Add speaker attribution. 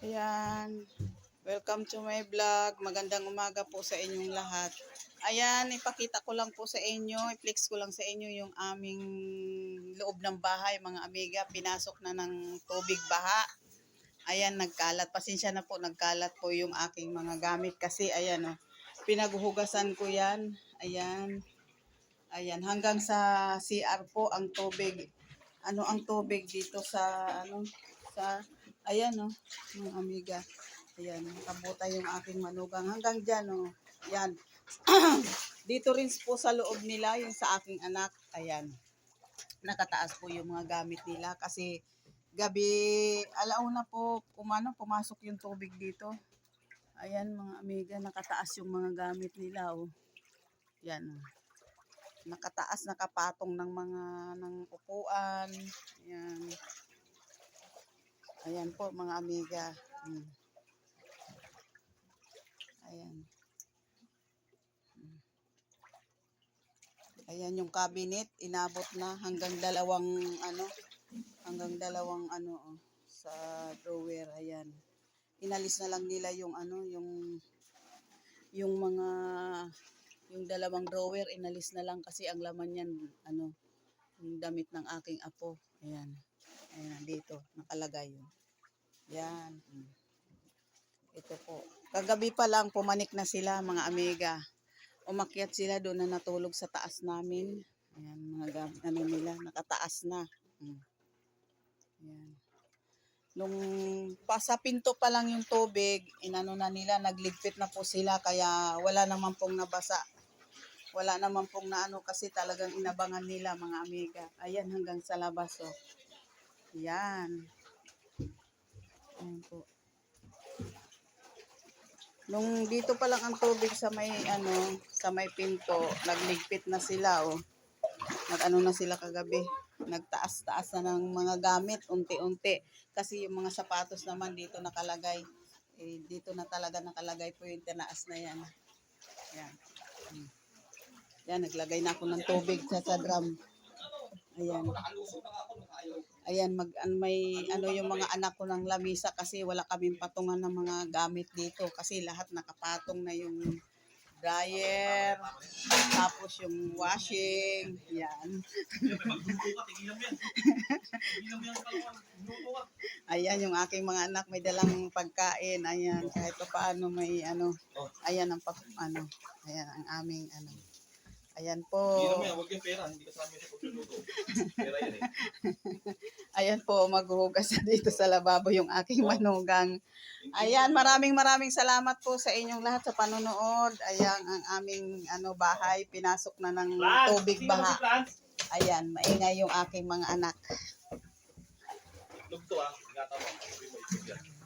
Speaker 1: Ayan. Welcome to my vlog. Magandang umaga po sa inyong lahat. Ayan, ipakita ko lang po sa inyo, i-flex ko lang sa inyo yung aming loob ng bahay, mga amiga. Pinasok na ng tubig baha. Ayan, nagkalat. Pasensya na po, nagkalat po yung aking mga gamit kasi ayan oh, pinaghuhugasan ko yan. Ayan. Ayan, hanggang sa CR po ang tubig. Ano ang tubig dito sa ano sa ayan oh, mga amiga. Ayan, nakabuta yung aking manugang hanggang diyan oh. Ayan. dito rin po sa loob nila yung sa aking anak. Ayan. Nakataas po yung mga gamit nila kasi gabi alauna po kumano pumasok yung tubig dito. Ayan mga amiga, nakataas yung mga gamit nila oh. Yan. oh nakataas nakapatong ng mga ng upuan. Ayan. Ayan po mga amiga. Hmm. Ayan. Hmm. Ayan yung cabinet, inabot na hanggang dalawang ano, hanggang dalawang ano oh, sa drawer. Ayan. Inalis na lang nila yung ano, yung yung mga yung dalawang drawer inalis na lang kasi ang laman niyan ano yung damit ng aking apo ayan ayan dito nakalagay yun yan ito po kagabi pa lang pumanik na sila mga amiga umakyat sila doon na natulog sa taas namin ayan mga gamit ano nila nakataas na Mm. ayan nung pa sa pinto pa lang yung tubig, inano na nila, nagligpit na po sila kaya wala naman pong nabasa. Wala naman pong naano kasi talagang inabangan nila mga amiga. Ayan hanggang sa labas oh. Yan. Ayan po. Nung dito pa lang ang tubig sa may ano, sa may pinto, nagligpit na sila oh. Nag-ano na sila kagabi. Nagtaas-taas na ng mga gamit unti-unti kasi yung mga sapatos naman dito nakalagay. Eh, dito na talaga nakalagay po yung tinaas na yan. Yan. Yan, naglagay na ako ng tubig sa, sa drum. Ayan. Ayan, mag, an, may ano yung mga anak ko ng lamisa kasi wala kaming patungan ng mga gamit dito kasi lahat nakapatong na yung dryer, tapos yung washing, yan. Ayan yung aking mga anak may dalang pagkain, ayan, kahit pa paano may ano, ayan ang pag, ano, ayan ang aming ano. Ayan po.
Speaker 2: Hindi naman huwag yung pera, hindi kasama yun sa pagluluto. Pera yan eh.
Speaker 1: Ayan po, maghuhugas na dito sa lababo yung aking manugang. Ayan, maraming maraming salamat po sa inyong lahat sa panonood. Ayan, ang aming ano bahay, pinasok na ng tubig baha. Ayan, maingay yung aking mga anak.
Speaker 2: Lugto ah, ingatan mo.